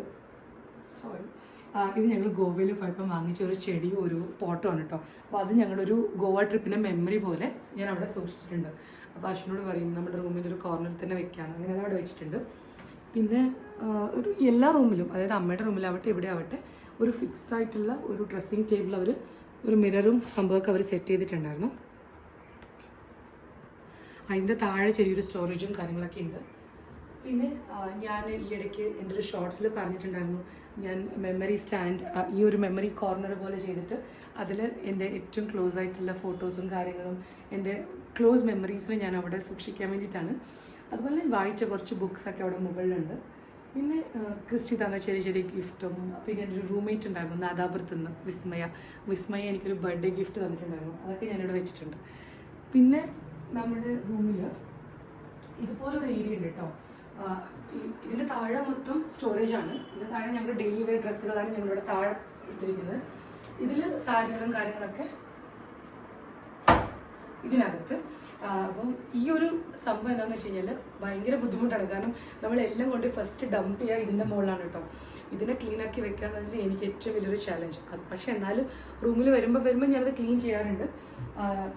സോറി. ഇത് ഞങ്ങൾ ഗോവയിൽ പോയപ്പോൾ വാങ്ങിച്ച ഒരു ചെടി ഒരു പോട്ടുമാണ് കേട്ടോ അപ്പോൾ അത് ഞങ്ങളുടെ ഒരു ഗോവ ട്രിപ്പിന്റെ മെമ്മറി പോലെ ഞാൻ അവിടെ സൂക്ഷിച്ചിട്ടുണ്ട്. അപ്പോൾ അശ്വിനോട് പറയും നമ്മുടെ റൂമിന്റെ ഒരു കോർണറിൽ തന്നെ വെക്കാണ് അങ്ങനെ അവിടെ വെച്ചിട്ടുണ്ട്. പിന്നെ ഒരു എല്ലാ റൂമിലും അതായത് അമ്മയുടെ റൂമിലാവട്ടെ ഇവിടെ ആവട്ടെ ഒരു ഫിക്സ്ഡ് ആയിട്ടുള്ള ഒരു ഡ്രസ്സിങ് ടേബിൾ അവർ ഒരു മിററും സംഭവമൊക്കെ അവർ സെറ്റ് ചെയ്തിട്ടുണ്ടായിരുന്നു. അതിന്റെ താഴെ ചെറിയൊരു സ്റ്റോറേജും കാര്യങ്ങളൊക്കെ ഉണ്ട്. പിന്നെ ഞാൻ ഈ ഇടയ്ക്ക് എന്റെ ഒരു ഷോർട്സിൽ പറഞ്ഞിട്ടുണ്ടായിരുന്നു. ഞാൻ മെമ്മറി സ്റ്റാൻഡ് ഈ ഒരു മെമ്മറി കോർണർ പോലെ ചെയ്തിട്ട് അതിൽ എന്റെ ഏറ്റവും ക്ലോസ് ആയിട്ടുള്ള ഫോട്ടോസും കാര്യങ്ങളും എന്റെ ക്ലോസ് മെമ്മറീസിനെ ഞാൻ അവിടെ സൂക്ഷിക്കാൻ വേണ്ടിയിട്ടാണ്. അതുപോലെ വായിച്ച കുറച്ച് ബുക്സൊക്കെ അവിടെ മുകളിലുണ്ട്. പിന്നെ ക്രിസ്റ്റി തന്ന ചെറിയ ചെറിയ ഗിഫ്റ്റും പിന്നെ എന്റെ ഒരു റൂംമേറ്റ് ഉണ്ടായിരുന്നു നാദാപുരത്ത് നിന്ന് വിസ്മയ. വിസ്മയ എനിക്കൊരു ബർത്ത്ഡേ ഗിഫ്റ്റ് തന്നിട്ടുണ്ടായിരുന്നു. അതൊക്കെ ഞാനിവിടെ വെച്ചിട്ടുണ്ട്. പിന്നെ നമ്മുടെ റൂമിൽ ഇതുപോലൊരു ഏരിയ ഉണ്ട് കേട്ടോ ആഹ് ഇ- ഇതിന്റെ താഴെ മൊത്തം സ്റ്റോറേജ് ആണ്. ഇതിന്റെ താഴെ ഞങ്ങൾ ഡെയിലി വെയർ ഡ്രസ്സുകളാണ് ഞങ്ങളിവിടെ താഴെ ഇട്ടിരിക്കുന്നത്. ഇതിൽ സാരികളും കാര്യങ്ങളൊക്കെ ഇതിനകത്ത്. അപ്പം ഈ ഒരു സംഭവം എന്താണെന്ന് വെച്ച് കഴിഞ്ഞാൽ ഭയങ്കര ബുദ്ധിമുട്ടാണ്. കാരണം നമ്മളെല്ലാം കൊണ്ട് ഫസ്റ്റ് ഡംപ് ചെയ്യുക ഇതിന്റെ മുകളിലാണ് കേട്ടോ ഇതിനെ ക്ലീൻ ആക്കി എന്ന് വെച്ചാൽ എനിക്ക് ഏറ്റവും വലിയൊരു ചാലഞ്ച് അത് പക്ഷെ എന്നാലും റൂമിൽ വരുമ്പോൾ വരുമ്പോൾ ഞാനത് ക്ലീൻ ചെയ്യാറുണ്ട്.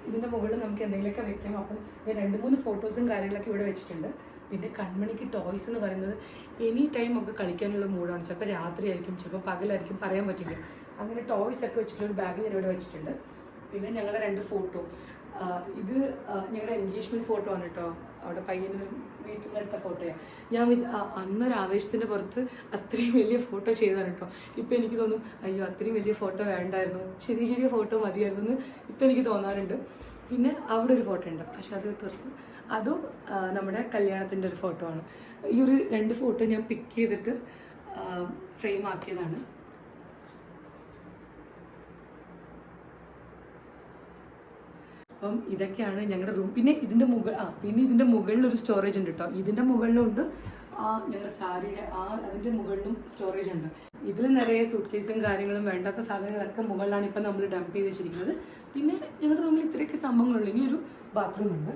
ഇതിന്റെ മുകളിൽ നമുക്ക് എന്തെങ്കിലുമൊക്കെ വെക്കാം. അപ്പം ഞാൻ രണ്ട് മൂന്ന് ഫോട്ടോസും കാര്യങ്ങളൊക്കെ ഇവിടെ വെച്ചിട്ടുണ്ട്. പിന്നെ കൺമണിക്ക് ടോയ്സ് എന്ന് പറയുന്നത് എനി ടൈം ഒക്കെ കളിക്കാനുള്ള മൂഡാണ് ചിലപ്പോൾ രാത്രിയായിരിക്കും ചിലപ്പോൾ പകലായിരിക്കും പറയാൻ പറ്റില്ല. അങ്ങനെ ടോയ്സ് ഒക്കെ വെച്ചിട്ട് ഒരു ബാഗ് ഞാൻ ഇവിടെ വെച്ചിട്ടുണ്ട്. പിന്നെ ഞങ്ങളുടെ രണ്ട് ഫോട്ടോ ഇത് ഞങ്ങളുടെ എൻഗേജ്മെന്റ് ഫോട്ടോ ആണ് കേട്ടോ അവിടെ പയ്യന്നൂർ വീട്ടിന്റെ അടുത്ത ഫോട്ടോയാണ് ഞാൻ അന്നൊരു ആവേശത്തിന്റെ പുറത്ത് അത്രയും വലിയ ഫോട്ടോ ചെയ്തതാണ് കേട്ടോ ഇപ്പം എനിക്ക് തോന്നും അയ്യോ അത്രയും വലിയ ഫോട്ടോ വേണ്ടായിരുന്നു. ചെറിയ ചെറിയ ഫോട്ടോ മതിയായിരുന്നു എന്ന് ഇപ്പം എനിക്ക് തോന്നാറുണ്ട്. പിന്നെ അവിടെ ഒരു ഫോട്ടോ ഉണ്ട്. പക്ഷെ അത് ദിവസം അതും നമ്മുടെ കല്യാണത്തിന്റെ ഒരു ഫോട്ടോ ആണ്. ഈ ഒരു രണ്ട് ഫോട്ടോ ഞാൻ പിക്ക് ചെയ്തിട്ട് ഫ്രെയിം ആക്കിയതാണ്. അപ്പം ഇതൊക്കെയാണ് ഞങ്ങളുടെ റൂം പിന്നെ ഇതിന്റെ മുകൾ ആ പിന്നെ ഇതിന്റെ മുകളിൽ ഒരു സ്റ്റോറേജ് ഉണ്ട് കേട്ടോ ഇതിന്റെ മുകളിലുണ്ട് ആ ഞങ്ങളുടെ സാരിയുടെ ആ അതിന്റെ മുകളിലും സ്റ്റോറേജ് ഉണ്ട്. ഇതിൽ നിറയെ സൂട്ട് കേസും കാര്യങ്ങളും വേണ്ടാത്ത സാധനങ്ങളൊക്കെ മുകളിലാണ് ഇപ്പം നമ്മൾ ഡംപ് ചെയ്ത് വെച്ചിരിക്കുന്നത്. പിന്നെ ഞങ്ങളുടെ റൂമിൽ ഇത്രയൊക്കെ സംഭവങ്ങളുള്ളൂ ഇനി ഒരു ബാത്റൂം ഉണ്ട്.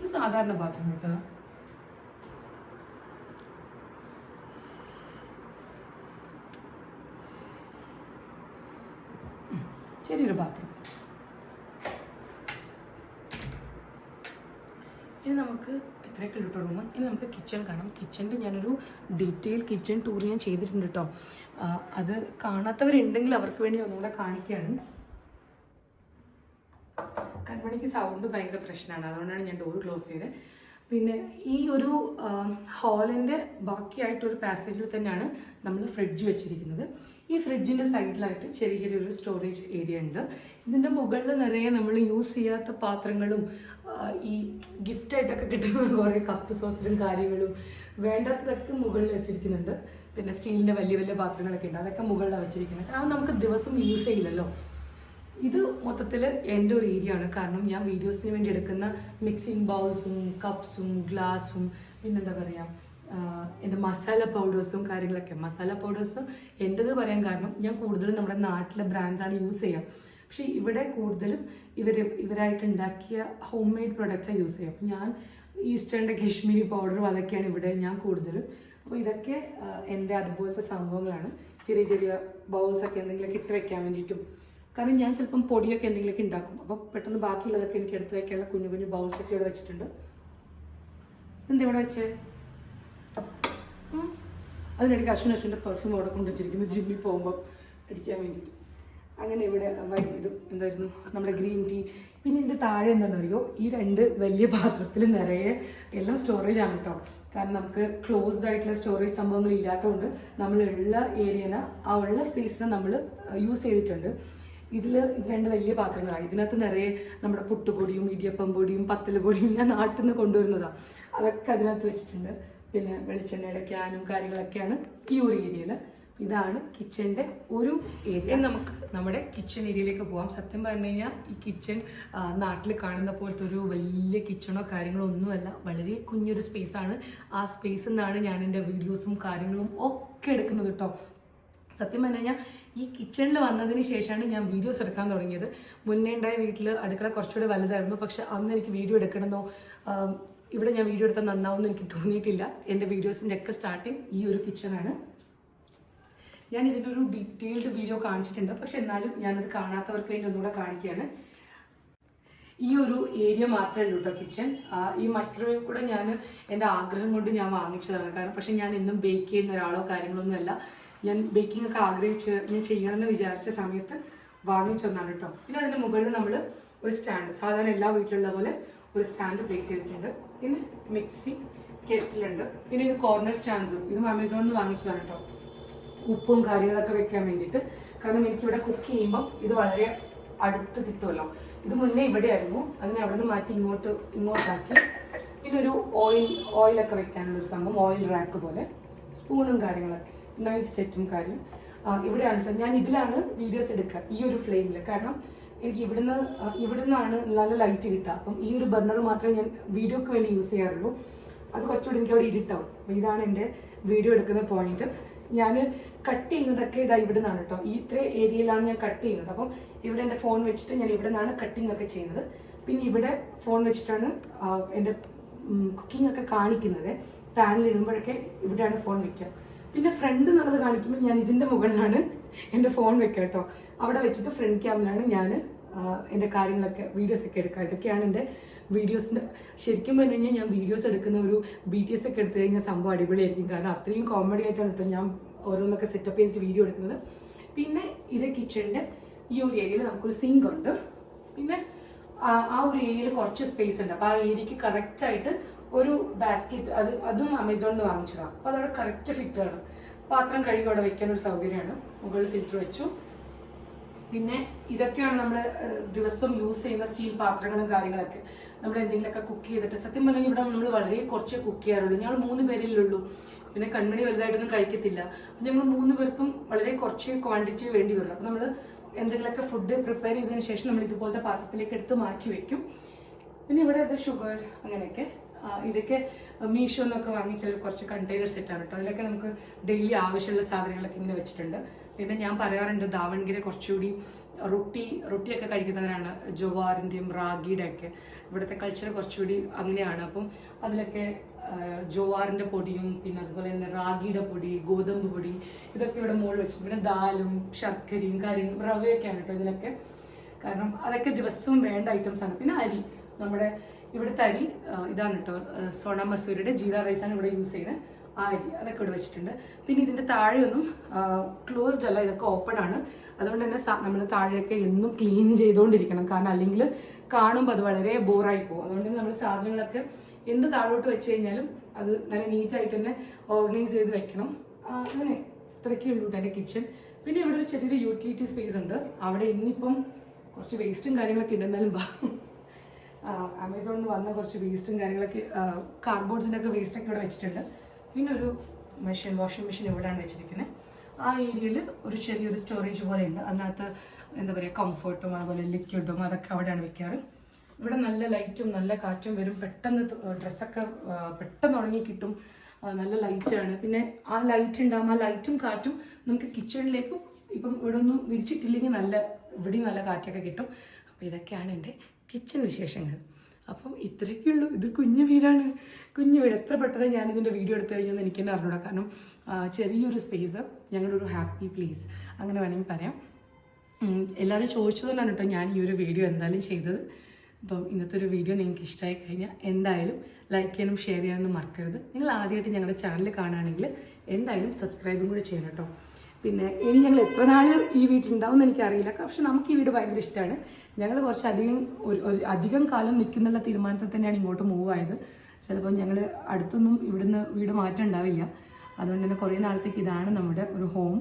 ഒരു സാധാരണ ബാത്റൂം കേട്ടോ ചെറിയൊരു ബാത്റൂം ഇനി നമുക്ക് ഇത്രയൊക്കെ ഉള്ളൂ റൂം ഇനി നമുക്ക് കിച്ചൺ കാണാം. കിച്ചണിന്റെ ഞാനൊരു ഡീറ്റെയിൽ കിച്ചൺ ടൂർ ഞാൻ ചെയ്തിട്ടുണ്ട് കേട്ടോ അത് കാണാത്തവരുണ്ടെങ്കിൽ അവർക്ക് വേണ്ടി ഒന്നുകൂടെ കാണിക്കുകയാണ് കൺമണിക്ക് സൗണ്ട് ഭയങ്കര പ്രശ്നമാണ്. അതുകൊണ്ടാണ് ഞാൻ ഡോർ ക്ലോസ് ചെയ്തത് പിന്നെ ഈ ഒരു ഹാളിന്റെ ബാക്കിയായിട്ടൊരു പാസേജിൽ തന്നെയാണ് നമ്മൾ ഫ്രിഡ്ജ് വെച്ചിരിക്കുന്നത്. ഈ ഫ്രിഡ്ജിന്റെ സൈഡിലായിട്ട് ചെറിയ ചെറിയൊരു സ്റ്റോറേജ് ഏരിയ ഉണ്ട്. ഇതിന്റെ മുകളിൽ നിറയെ നമ്മൾ യൂസ് ചെയ്യാത്ത പാത്രങ്ങളും ഈ ഗിഫ്റ്റായിട്ടൊക്കെ കിട്ടുന്ന കുറേ കപ്പ് സോസിലും കാര്യങ്ങളും വേണ്ടാത്തതൊക്കെ മുകളിൽ വെച്ചിരിക്കുന്നുണ്ട്. പിന്നെ സ്റ്റീലിന്റെ വലിയ വലിയ പാത്രങ്ങളൊക്കെ ഉണ്ട്. അതൊക്കെ മുകളിലാണ് വെച്ചിരിക്കുന്നത്. കാരണം നമുക്ക് ദിവസം യൂസ് ചെയ്യില്ലല്ലോ. ഇത് മൊത്തത്തിൽ എന്റെ ഒരു ഏരിയ ആണ്. കാരണം ഞാൻ വീഡിയോസിന് വേണ്ടി എടുക്കുന്ന മിക്സിംഗ് ബൗൾസും കപ്സും ഗ്ലാസും പിന്നെന്താ പറയുക എന്റെ മസാല പൗഡേഴ്സും കാര്യങ്ങളൊക്കെ. മസാല പൗഡേഴ്സ് എന്റെത് പറയാൻ കാരണം ഞാൻ കൂടുതലും നമ്മുടെ നാട്ടിലെ ബ്രാൻഡ്സാണ് യൂസ് ചെയ്യുക പക്ഷേ ഇവിടെ കൂടുതലും ഇവർ ഇവരായിട്ട് ഉണ്ടാക്കിയ ഹോം മെയ്ഡ് പ്രൊഡക്റ്റ്സാണ് യൂസ് ചെയ്യുക അപ്പം ഞാൻ ഈസ്റ്റേണിന്റെ കശ്മീരി പൗഡറും അതൊക്കെയാണ് ഇവിടെ ഞാൻ കൂടുതലും. അപ്പോൾ ഇതൊക്കെ എന്റെ അതുപോലത്തെ സംഭവങ്ങളാണ്. ചെറിയ ചെറിയ ബൗൾസൊക്കെ എന്തെങ്കിലുമൊക്കെ ഇട്ട് വെക്കാൻ വേണ്ടിയിട്ടും. കാരണം ഞാൻ ചിലപ്പം പൊടിയൊക്കെ എന്തെങ്കിലുമൊക്കെ ഉണ്ടാക്കും. അപ്പം പെട്ടെന്ന് ബാക്കിയുള്ളതൊക്കെ എനിക്ക് എടുത്ത് വയ്ക്കാനുള്ള കുഞ്ഞു കുഞ്ഞു ബൗൾസൊക്കെ ഇവിടെ വെച്ചിട്ടുണ്ട്. എന്താ ഇവിടെ വെച്ചേ. അതിനിടയ്ക്ക് അശ്വിൻ അശ്വിന്റെ പെർഫ്യൂം അവിടെ കൊണ്ടുവച്ചിരിക്കുന്നു ജിമ്മിൽ പോകുമ്പോൾ അടിക്കാൻ വേണ്ടിയിട്ട്. അങ്ങനെ ഇവിടെ ഇത് എന്തായിരുന്നു? നമ്മുടെ ഗ്രീൻ ടീ പിന്നെ ഇതിന്റെ താഴെ എന്താണെന്നറിയോ? ഈ രണ്ട് വലിയ പാത്രത്തിൽ നിറയെ എല്ലാം സ്റ്റോറേജ് ആണ് കേട്ടോ കാരണം നമുക്ക് ക്ലോസ്ഡ് ആയിട്ടുള്ള സ്റ്റോറേജ് സംഭവങ്ങൾ ഇല്ലാത്തതുകൊണ്ട് നമ്മളുള്ള ഏരിയന ആ ഉള്ള സ്പേസിനെ നമ്മൾ യൂസ് ചെയ്തിട്ടുണ്ട്. ഇതിൽ ഇത് രണ്ട് വലിയ പാത്രങ്ങളാണ് ഇതിനകത്ത് നിറയെ നമ്മുടെ പുട്ടുപൊടിയും ഇടിയപ്പം പൊടിയും പത്തല പൊടിയും ഞാൻ നാട്ടിൽ നിന്ന് കൊണ്ടുവരുന്നതാണ് അതൊക്കെ അതിനകത്ത് വെച്ചിട്ടുണ്ട്. പിന്നെ വെളിച്ചെണ്ണയുടെ ക്യാനും കാര്യങ്ങളൊക്കെയാണ് ഈ ഒരു ഏരിയയിൽ ഇതാണ് കിച്ചന്റെ ഒരു ഏരിയ. നമുക്ക് നമ്മുടെ കിച്ചൺ ഏരിയയിലേക്ക് പോകാം സത്യം പറഞ്ഞു കഴിഞ്ഞാൽ ഈ കിച്ചൺ നാട്ടിൽ കാണുന്ന പോലത്തെ ഒരു വലിയ കിച്ചണോ കാര്യങ്ങളോ ഒന്നുമല്ല. വളരെ കുഞ്ഞൊരു സ്പേസാണ് ആ സ്പേസിൽ നിന്നാണ് ഞാൻ എന്റെ വീഡിയോസും കാര്യങ്ങളും ഒക്കെ എടുക്കുന്നത് കേട്ടോ സത്യം പറഞ്ഞു കഴിഞ്ഞാൽ ഈ കിച്ചണിൽ വന്നതിന് ശേഷമാണ് ഞാൻ വീഡിയോസ് എടുക്കാൻ തുടങ്ങിയത്. മുന്നേ ഉണ്ടായ വീട്ടിൽ അടുക്കള കുറച്ചുകൂടെ വലുതായിരുന്നു. പക്ഷെ അന്ന് എനിക്ക് വീഡിയോ എടുക്കണമെന്നോ ഇവിടെ ഞാൻ വീഡിയോ എടുത്താൽ നന്നാവുമെന്ന് എനിക്ക് തോന്നിയിട്ടില്ല. എന്റെ വീഡിയോസിന്റെ ഒക്കെ സ്റ്റാർട്ടിങ് ഈ ഒരു കിച്ചണാണ് ഞാൻ ഇതിന്റെ ഒരു ഡീറ്റെയിൽഡ് വീഡിയോ കാണിച്ചിട്ടുണ്ട്. പക്ഷെ എന്നാലും ഞാനത് കാണാത്തവർക്ക് വേണ്ടി ഒന്നുകൂടെ കാണിക്കുകയാണ്. ഈ ഒരു ഏരിയ മാത്രമേ ഉള്ളൂ കേട്ടോ കിച്ചൺ ഈ മൈക്രോവേവ് കൂടെ ഞാൻ എന്റെ ആഗ്രഹം കൊണ്ട് ഞാൻ വാങ്ങിച്ചതാണ്. കാരണം പക്ഷെ ഞാൻ എന്നും ബേക്ക് ചെയ്യുന്ന ഒരാളോ കാര്യങ്ങളൊന്നും അല്ല. ഞാൻ ബേക്കിംഗ് ഒക്കെ ആഗ്രഹിച്ച് ഞാൻ ചെയ്യണമെന്ന് വിചാരിച്ച സമയത്ത് വാങ്ങിച്ചൊന്നാണ് കേട്ടോ പിന്നെ അതിന്റെ മുകളിൽ നമ്മൾ ഒരു സ്റ്റാൻഡ് സാധാരണ എല്ലാ വീട്ടിലുള്ള പോലെ ഒരു സ്റ്റാൻഡ് പ്ലേസ് ചെയ്തിട്ടുണ്ട്. പിന്നെ മിക്സി കെറ്റിലുണ്ട്. പിന്നെ ഇത് കോർണർ സ്റ്റാൻഡ്സും ഇതും ആമസോണിൽ നിന്ന് വാങ്ങിച്ചതാണ് കേട്ടോ ഉപ്പും കാര്യങ്ങളൊക്കെ വെക്കാൻ വേണ്ടിയിട്ട്. കാരണം എനിക്കിവിടെ കുക്ക് ചെയ്യുമ്പോൾ ഇത് വളരെ അടുത്ത് കിട്ടുമല്ലോ ഇത് മുന്നേ ഇവിടെയായിരുന്നു. അതിനെ അവിടെ നിന്ന് മാറ്റി ഇങ്ങോട്ട് ഇങ്ങോട്ടാക്കി. പിന്നെ ഒരു ഓയിൽ ഓയിലൊക്കെ വെക്കാനുള്ള ഒരു സംഭവം ഓയിൽ റാക്ക് പോലെ. സ്പൂണും കാര്യങ്ങളൊക്കെ. നൈഫ് സെറ്റും കാര്യം. ഇവിടെയാണ് കേട്ടോ ഞാൻ ഇതിലാണ് വീഡിയോസ് എടുക്കുക ഈ ഒരു ഫ്ലെയിമിൽ കാരണം എനിക്ക് ഇവിടുന്ന് ഇവിടുന്നാണ് നല്ല ലൈറ്റ് കിട്ടുക. അപ്പം ഈ ഒരു ബർണർ മാത്രമേ ഞാൻ വീഡിയോക്ക് വേണ്ടി യൂസ് ചെയ്യാറുള്ളൂ. അത് കുറച്ചുകൂടി എനിക്ക് അവിടെ ഇരുട്ടാവും. അപ്പോൾ ഇതാണ് എന്റെ വീഡിയോ എടുക്കുന്ന പോയിന്റ് ഞാൻ കട്ട് ചെയ്യുന്നതൊക്കെ ഇതാ ഇവിടെ നിന്നാണ് കേട്ടോ ഈ ഇത്ര ഏരിയയിലാണ് ഞാൻ കട്ട് ചെയ്യുന്നത്. അപ്പം ഇവിടെ എന്റെ ഫോൺ വെച്ചിട്ട് ഞാൻ ഇവിടെ നിന്നാണ് കട്ടിംഗ് ഒക്കെ ചെയ്യുന്നത്. പിന്നെ ഇവിടെ ഫോൺ വെച്ചിട്ടാണ് എന്റെ കുക്കിംഗ് ഒക്കെ കാണിക്കുന്നത്. പാനിൽ ഇടുമ്പോഴൊക്കെ ഇവിടെയാണ് ഫോൺ വെക്കുക. പിന്നെ ഫ്രണ്ട് എന്നുള്ളത് കാണിക്കുമ്പോൾ ഞാൻ ഇതിന്റെ മുകളിലാണ് എന്റെ ഫോൺ വെക്കുക കേട്ടോ അവിടെ വെച്ചിട്ട് ഫ്രണ്ട് ക്യാമിലാണ് ഞാൻ എന്റെ കാര്യങ്ങളൊക്കെ വീഡിയോസ് ഒക്കെ എടുക്കുക. ഇതൊക്കെയാണ് എന്റെ വീഡിയോസിന്റെ ശരിക്കും പറഞ്ഞു കഴിഞ്ഞാൽ ഞാൻ വീഡിയോസ് എടുക്കുന്ന ഒരു ബി ടി എസ് ഒക്കെ എടുത്തു കഴിഞ്ഞാൽ സംഭവം അടിപൊളിയായിരിക്കും. കാരണം അത്രയും കോമഡി ആയിട്ടാണ് കേട്ടോ ഞാൻ ഓരോന്നൊക്കെ സെറ്റപ്പ് ചെയ്തിട്ട് വീഡിയോ എടുക്കുന്നത്. പിന്നെ ഇത് കിച്ചണിന്റെ ഈ ഒരു ഏരിയയിൽ നമുക്കൊരു സിങ്ക് ഉണ്ട്. പിന്നെ ആ ഒരു ഏരിയയിൽ കുറച്ച് സ്പേസ് ഉണ്ട്. അപ്പോൾ ആ ഏരിയക്ക് കറക്റ്റ് ആയിട്ട് ഒരു ബാസ്ക്കറ്റ് അത് അതും ആമസോണിൽ നിന്ന് വാങ്ങിച്ചതാണ് അപ്പോൾ അതവിടെ കറക്റ്റ് ഫിറ്റ് ആണ്. പാത്രം കഴുകി അവിടെ വെക്കാൻ ഒരു സൗകര്യമാണ്. മുകളിൽ ഫിൽറ്റർ വെച്ചു. പിന്നെ ഇതൊക്കെയാണ് നമ്മൾ ദിവസം യൂസ് ചെയ്യുന്ന സ്റ്റീൽ പാത്രങ്ങളും കാര്യങ്ങളൊക്കെ. നമ്മൾ എന്തെങ്കിലുമൊക്കെ കുക്ക് ചെയ്തിട്ട് സത്യം പറഞ്ഞാൽ ഇവിടെ നമ്മൾ വളരെ കുറച്ച് കുക്ക് ചെയ്യാറുള്ളൂ. ഞങ്ങൾ മൂന്ന് പേരിലുള്ളൂ പിന്നെ കൺമണി വലുതായിട്ടൊന്നും കഴിക്കത്തില്ല. ഞങ്ങൾ മൂന്ന് പേർക്കും വളരെ കുറച്ച് ക്വാണ്ടിറ്റി വേണ്ടി വരും. അപ്പം നമ്മൾ എന്തെങ്കിലുമൊക്കെ ഫുഡ് പ്രിപ്പയർ ചെയ്തതിന് ശേഷം നമ്മൾ ഇതുപോലത്തെ പാത്രത്തിലേക്ക് എടുത്ത് മാറ്റി വെക്കും. പിന്നെ ഇവിടെ അത് ഷുഗർ അങ്ങനെയൊക്കെ. ഇതൊക്കെ മീഷോ എന്നൊക്കെ വാങ്ങിച്ച കുറച്ച് കണ്ടെയ്നർ സെറ്റാണ് കേട്ടോ അതിലൊക്കെ നമുക്ക് ഡെയിലി ആവശ്യമുള്ള സാധനങ്ങളൊക്കെ ഇങ്ങനെ വെച്ചിട്ടുണ്ട്. പിന്നെ ഞാൻ പറയാറുണ്ട് ദാവൺഗിര കുറച്ചുകൂടി റൊട്ടി റൊട്ടിയൊക്കെ കഴിക്കുന്നവരാണ്. ജോവാറിന്റെയും റാഗിയുടെ ഒക്കെ ഇവിടുത്തെ കൾച്ചർ കുറച്ചുകൂടി അങ്ങനെയാണ്. അപ്പം അതിലൊക്കെ ജോവാറിന്റെ പൊടിയും പിന്നെ അതുപോലെ തന്നെ റാഗിയുടെ പൊടി ഗോതമ്പ് പൊടി ഇതൊക്കെ ഇവിടെ മുകളിൽ വെച്ചിട്ടുണ്ട്. പിന്നെ ദാലും ശർക്കരയും കാര്യങ്ങളും റവയൊക്കെയാണ് കേട്ടോ ഇതിലൊക്കെ. കാരണം അതൊക്കെ ദിവസവും വേണ്ട ഐറ്റംസ് ആണ്. പിന്നെ അരി. നമ്മുടെ ഇവിടുത്തെ അരി ആ, ഇതാണ് കേട്ടോ സോണ മസൂരിയുടെ ജീര ആണ് ഇവിടെ യൂസ് ചെയ്യുന്നത്. ആ അരി അതൊക്കെ ഇവിടെ വെച്ചിട്ടുണ്ട്. പിന്നെ ഇതിന്റെ താഴെയൊന്നും ക്ലോസ്ഡ് അല്ല ഇതൊക്കെ ഓപ്പൺ ആണ്. അതുകൊണ്ട് തന്നെ നമ്മൾ താഴെയൊക്കെ എന്നും ക്ലീൻ ചെയ്തുകൊണ്ടിരിക്കണം കാരണം അല്ലെങ്കിൽ കാണുമ്പോൾ അത് വളരെ ബോറായി പോകും. അതുകൊണ്ട് നമ്മൾ സാധനങ്ങളൊക്കെ എന്ത് താഴോട്ട് വെച്ച് കഴിഞ്ഞാലും അത് നല്ല നീറ്റായിട്ട് തന്നെ ഓർഗനൈസ് ചെയ്ത് വെക്കണം. അങ്ങനെ ഇത്രയൊക്കെ ഉള്ളൂ എന്റെ കിച്ചൺ പിന്നെ ഇവിടെ ഒരു ചെറിയൊരു യൂട്ടിലിറ്റി സ്പേസ് ഉണ്ട്. അവിടെ ഇന്നിപ്പം കുറച്ച് വേസ്റ്റും കാര്യങ്ങളൊക്കെ ഉണ്ടെന്നാലും ആമസോണിൽ നിന്ന് വന്ന കുറച്ച് വേസ്റ്റും കാര്യങ്ങളൊക്കെ കാർഡ്ബോർഡ്സിന്റെ ഒക്കെ വേസ്റ്റ് ഒക്കെ ഇവിടെ വെച്ചിട്ടുണ്ട്. പിന്നെ ഒരു മെഷീൻ വാഷിംഗ് മെഷീൻ ഇവിടെയാണ് വെച്ചിരിക്കുന്നത് ആ ഏരിയയിൽ ഒരു ചെറിയൊരു സ്റ്റോറേജ് പോലെ ഉണ്ട്. അതിനകത്ത് എന്താ പറയുക കംഫർട്ടും അതുപോലെ ലിക്വിഡും അതൊക്കെ അവിടെയാണ് വെക്കാറ്. ഇവിടെ നല്ല ലൈറ്റും നല്ല കാറ്റും വരും. പെട്ടെന്ന് ഡ്രസ്സൊക്കെ പെട്ടെന്ന് ഉണങ്ങി കിട്ടും. നല്ല ലൈറ്റാണ് പിന്നെ ആ ലൈറ്റ് ഉണ്ടാകും ആ ലൈറ്റും കാറ്റും നമുക്ക് കിച്ചണിലേക്കും ഇപ്പം ഇവിടെ ഒന്നും വിരിച്ചിട്ടില്ലെങ്കിൽ നല്ല ഇവിടെയും നല്ല കാറ്റൊക്കെ കിട്ടും. അപ്പോൾ ഇതൊക്കെയാണ് എന്റെ കിച്ചൺ വിശേഷങ്ങൾ. അപ്പം ഇത്രയൊക്കെ ഇത് കുഞ്ഞു വീടാണ്. കുഞ്ഞു വീട്. എത്ര പെട്ടെന്ന് ഞാനിതിന്റെ വീഡിയോ എടുത്തു കഴിഞ്ഞാൽ എനിക്ക് തന്നെ അറിഞ്ഞൂടാ. കാരണം ചെറിയൊരു സ്പേസ് ഞങ്ങളുടെ ഒരു ഹാപ്പി പ്ലേസ് അങ്ങനെ വേണമെങ്കിൽ പറയാം. എല്ലാവരും ചോദിച്ചതുകൊണ്ടാണ് കേട്ടോ ഞാൻ ഈ ഒരു വീഡിയോ എന്തായാലും ചെയ്തത്. അപ്പം ഇന്നത്തെ ഒരു വീഡിയോ നിങ്ങൾക്ക് ഇഷ്ടമായി കഴിഞ്ഞാൽ എന്തായാലും ലൈക്ക് ചെയ്യാനും ഷെയർ ചെയ്യാനൊന്നും മറക്കരുത്. നിങ്ങൾ ആദ്യമായിട്ട് ഞങ്ങളുടെ ചാനൽ കാണുകയാണെങ്കിൽ എന്തായാലും സബ്സ്ക്രൈബും കൂടി ചെയ്യണം കേട്ടോ. പിന്നെ ഇനി ഞങ്ങൾ എത്ര നാൾ ഈ വീട്ടിലുണ്ടാവും എന്ന് എനിക്കറിയില്ല. പക്ഷെ നമുക്ക് ഈ വീട് ഭയങ്കര ഇഷ്ടമാണ്. ഞങ്ങൾ കുറച്ചധികം ഒരു അധികം കാലം നിൽക്കുന്നുള്ള തീരുമാനത്തിൽ തന്നെയാണ് ഇങ്ങോട്ട് മൂവ് ആയത്. ചിലപ്പോൾ ഞങ്ങൾ അടുത്തൊന്നും ഇവിടുന്ന് വീട് മാറ്റം ഉണ്ടാവില്ല. അതുകൊണ്ട് തന്നെ കുറേ നാളത്തേക്ക് ഇതാണ് നമ്മുടെ ഒരു ഹോം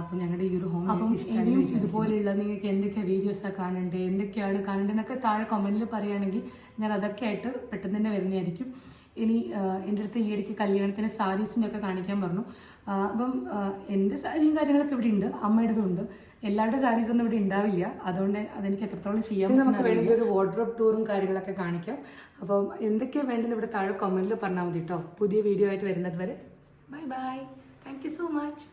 അപ്പോൾ ഞങ്ങളുടെ ഈ ഒരു ഹോം അപ്പം ഇനിയും ഇതുപോലെയുള്ള നിങ്ങൾക്ക് എന്തൊക്കെ വീഡിയോസാണ് കാണേണ്ടത് എന്തൊക്കെയാണ് കാണേണ്ടതെന്നൊക്കെ താഴെ കമന്റിൽ പറയുകയാണെങ്കിൽ ഞാൻ അതൊക്കെ ആയിട്ട് പെട്ടെന്ന് തന്നെ വരുന്നതായിരിക്കും. ഇനി എന്റെ അടുത്ത് ഈ ഇടയ്ക്ക് കല്യാണത്തിന് സാരീസിന്റെ ഒക്കെ കാണിക്കാൻ പറഞ്ഞു. അപ്പം എന്റെ സാരിയും കാര്യങ്ങളൊക്കെ ഇവിടെ ഉണ്ട്. അമ്മയുടേതും ഉണ്ട്. എല്ലാവരുടെ സാരീസ് ഒന്നും ഇവിടെ ഉണ്ടാവില്ല. അതുകൊണ്ട് അതെനിക്ക് എത്രത്തോളം ചെയ്യാൻ നമുക്ക് വേണമെങ്കിൽ ഒരു വാർഡ്രോബ് ടൂറും കാര്യങ്ങളൊക്കെ കാണിക്കാം. അപ്പം എന്തൊക്കെയാണ് വേണ്ടത് ഇവിടെ താഴെ കമന്റിൽ പറഞ്ഞാൽ മതി കേട്ടോ പുതിയ വീഡിയോ ആയിട്ട് വരുന്നത് വരെ. Bye bye thank you so much